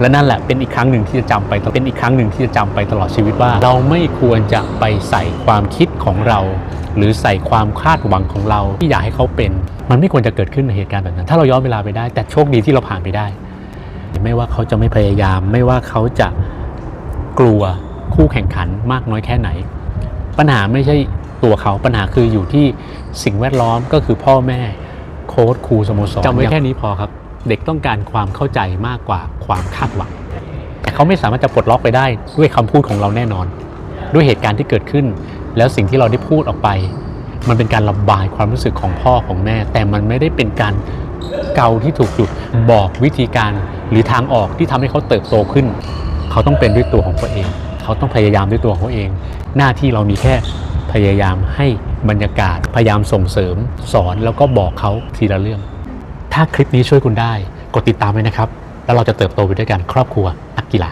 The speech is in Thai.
และนั่นแหละเป็นอีกครั้งหนึ่งที่จะจำไปเป็นอีกครั้งหนึ่งที่จะจำไปตลอดชีวิตว่า เราไม่ควรจะไปใส่ความคิดของเรา หรือใส่ความคาดหวังของเราที่อยากให้เขาเป็น มันไม่ควรจะเกิดขึ้นในเหตุการณ์แบบนั้น ถ้าเราย้อนเวลาไปได้ แต่โชคดีที่เราผ่านไปได้ ไม่ว่าเขาจะไม่พยายาม ไม่ว่าเขาจะกลัวคู่แข่งขันมากน้อยแค่ไหน ปัญหาไม่ใช่ตัวเขาปัญหาคืออยู่ที่สิ่งแวดล้อมก็คือพ่อแม่โค้ชครูสโมสรจำไว้แค่นี้พอครับ เด็กต้องการความเข้าใจมากกว่าความคาดหวัง แต่เขาไม่สามารถจะปลดล็อกไปได้ด้วยคำพูดของเราแน่นอน ด้วยเหตุการณ์ที่เกิดขึ้น แล้วสิ่งที่เราได้พูดออกไป มันเป็นการระบายความรู้สึกของพ่อของแม่ แต่มันไม่ได้เป็นการเกาที่ถูกจุดบอกวิธีการหรือทางออกที่ทำให้เขาเติบโตขึ้น เขาต้องเป็นด้วยตัวของเขาเอง เขาต้องพยายามด้วยตัวของเขาเอง หน้าที่เรามีแค่พยายามให้บรรยากาศพยายามส่งเสริม สอนแล้วก็บอกเขาทีละเรื่อง ถ้าคลิปนี้ช่วยคุณได้ กดติดตามไว้นะครับ แล้วเราจะเติบโตไปด้วยกันครอบครัวนักกีฬา